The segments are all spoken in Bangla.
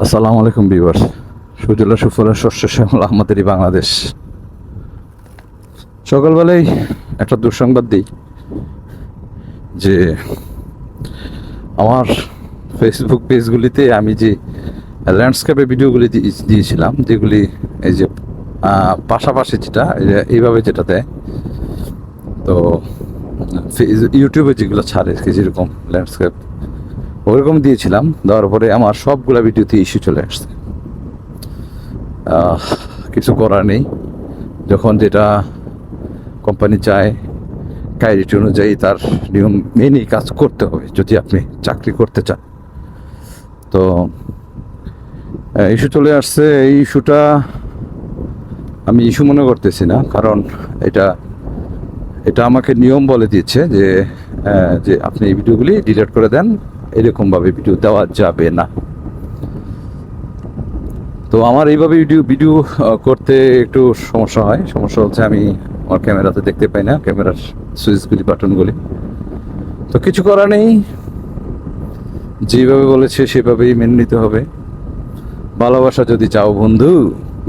আসসালামু আলাইকুম বিভার সুজলা সুফলা শস্য শ্যামলা আমাদেরই বাংলাদেশ। সকালবেলায় একটা দুঃসংবাদ দিই যে আমার ফেসবুক পেজগুলিতে আমি যে ল্যান্ডস্কেপে ভিডিওগুলি দিয়ে- দিয়েছিলাম, যেগুলি এই যে পাশাপাশি যেটা এইভাবে যেটা দেয়, তো ইউটিউবে যেগুলো ছাড়ে, যেরকম ল্যান্ডস্কেপ ওরকম দিয়েছিলাম, দেওয়ার পরে আমার সবগুলা ভিডিওতে ইস্যু চলে আসছে। কিছু করার নেই। যখন যেটা কোম্পানি চায় কাইরিটি অনুযায়ী তার নিয়ম মেনেই কাজ করতে হবে, যদি আপনি চাকরি করতে চান। তো ইস্যু চলে আসছে। এই ইস্যুটা আমি ইস্যু মনে করতেছি না, কারণ এটা এটা আমাকে নিয়ম বলে দিয়েছে যে যে আপনি এই ভিডিওগুলি ডিলিট করে দেন। এরকমভাবে ভিডিও দেওয়া যাবে না। তো আমার এইভাবে ভিডিও ভিডিও করতে একটু সমস্যা হয়। সমস্যা হচ্ছে আমি আমার ক্যামেরাতে দেখতে পাই না, ক্যামেরার সুইচগুলি বাটনগুলি তো কিছু করার নেই। যেভাবে বলেছে সেভাবেই মেনে নিতে হবে। ভালোবাসা যদি চাও বন্ধু,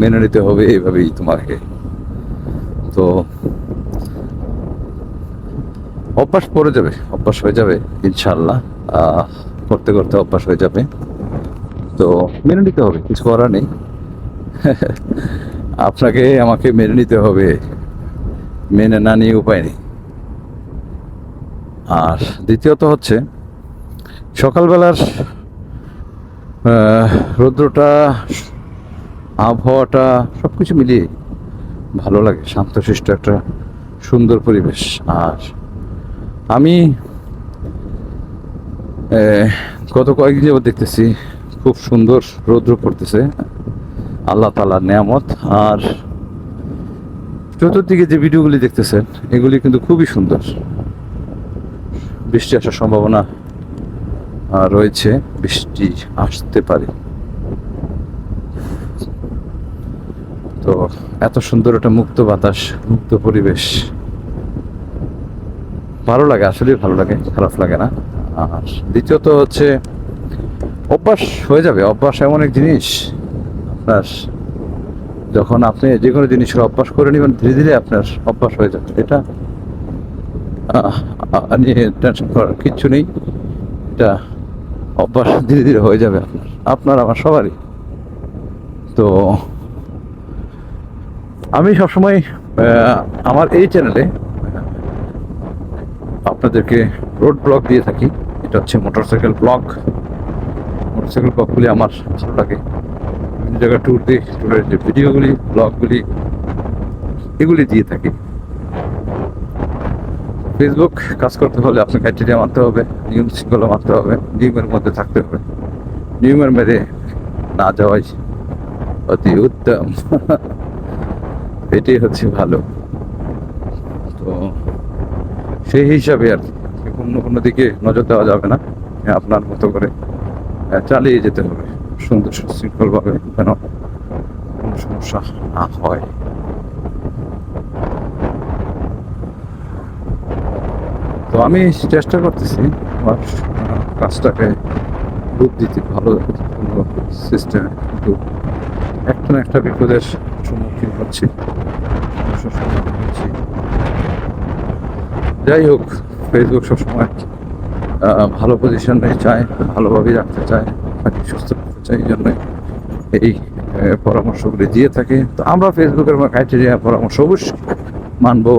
মেনে নিতে হবে এইভাবেই তোমাকে। তো অভ্যাস পড়ে যাবে, অভ্যাস হয়ে যাবে ইনশাল্লাহ করতে করতে অভ্যাস হয়ে যাবে। তো মেনে নিতে হবে, কিছু করার নেই। আপনাকে আমাকে মেনে নিতে হবে। মেনে না নিয়ে উপায় নেই। আর দ্বিতীয়ত হচ্ছে, সকালবেলার রৌদ্রটা, আবহাওয়াটা সব কিছু মিলিয়ে ভালো লাগে, শান্তশিষ্ট একটা সুন্দর পরিবেশ। আর আমি গত কয়েকদিন যাবত দেখতেছি খুব সুন্দর রৌদ্র পড়তেছে, আল্লাহ তালার নিয়ামত। আর চতুর্দিকে যে ভিডিওগুলি দেখতেছেন, এগুলি কিন্তু খুবই সুন্দর। বৃষ্টি আসার সম্ভাবনা রয়েছে, বৃষ্টি আসতে পারে। তো, এত সুন্দর একটা মুক্ত বাতাস, মুক্ত পরিবেশ। ভালো লাগে আসলে ভালো লাগে, খারাপ লাগে না। আর দ্বিতীয়ত হচ্ছে, অভ্যাস হয়ে যাবে, অভ্যাস এমন এক জিনিস। আপনার যখন আপনি যে কোনো জিনিসের অভ্যাস করে নেবেন, ধীরে ধীরে আপনার অভ্যাস হয়ে যাবে। এটা নিয়ে টেনশন করার কিচ্ছু নেই। এটা অভ্যাস ধীরে ধীরে হয়ে যাবে আপনার আপনার, আমার সবারই। তো, আমি সবসময় আমার এই চ্যানেলে আপনাদেরকে রোড ব্লগ দিয়ে থাকি। এটা হচ্ছে মোটরসাইকেল ব্লগ মোটরসাইকেল ব্লকগুলি আমার ভালো লাগে। বিভিন্ন জায়গায় ট্যুর দিই ট্যুরের যে ভিডিওগুলি ব্লগগুলি এগুলি দিয়ে থাকি। ফেসবুক কাজ করতে হলে আপনি ক্রাইটেরিয়া মানতে হবে, নিয়ম শৃঙ্খলা মানতে হবে, নিয়মের মধ্যে থাকতে হবে। নিয়মের মেরে না যাওয়াই অতি উত্তম। এটাই হচ্ছে ভালো। সেই হিসাবে আর কি। অন্য কোনো দিকে নজর দেওয়া যাবে না। আপনার মতো করে আহ, চালিয়ে যেতে হবে। সুন্দর সুশৃঙ্খলভাবে যেন কোনো সমস্যা না হয়। তো আমি চেষ্টা করতেছি আমার কাজটাকে রূপ দিতে ভালো কোনো সিস্টেমে কিন্তু একটা না একটা বিপদের সম্মুখীন হচ্ছি হচ্ছি। যাই হোক ফেসবুক সবসময় ভালো পজিশনে চায়, ভালোভাবেই রাখতে চায় আপনাকে সুস্থ রাখতে চায়, এই জন্যই এই পরামর্শগুলি দিয়ে থাকে। তো আমরা ফেসবুকের ক্রাইটেরিয়া পরামর্শ অবশ্যই মানবো।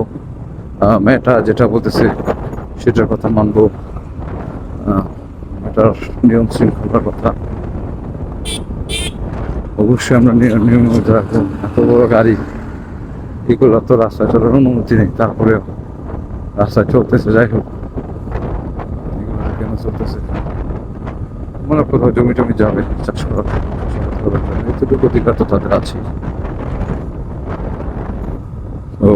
মেটা যেটা বলতেছে, সেটার কথা মানবো। মেটার নিয়ম শৃঙ্খলার কথা অবশ্যই আমরা নিয়ম নিয়মের মধ্যে রাখব। এত বড় গাড়ি, এগুলো তো রাস্তায় চলার অনুমতি নেই, তারপরেও রাস্তায় চলতেছে যাই হোক এগুলো কেন চলতেছে মনে কোথাও জমি টমি যাবে, চাষ করার করার জন্য। এতটুকু অধিকার তো তাদের আছে। তো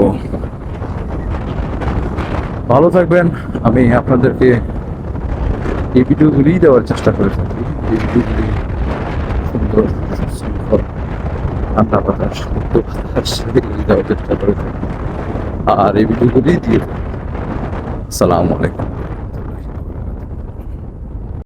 ভালো থাকবেন। আমি আপনাদেরকে এই ভিডিওগুলি দেওয়ার চেষ্টা করে থাকি। এই ভিডিওগুলি সুন্দর, সুশৃঙ্খল ঠান্ডা বাতাস মুক্ত বাতাস এগুলি দেওয়ার চেষ্টা করে থাকি। আর এই ভিডিওগুলি দিয়ে আসসালামু আলাইকুম।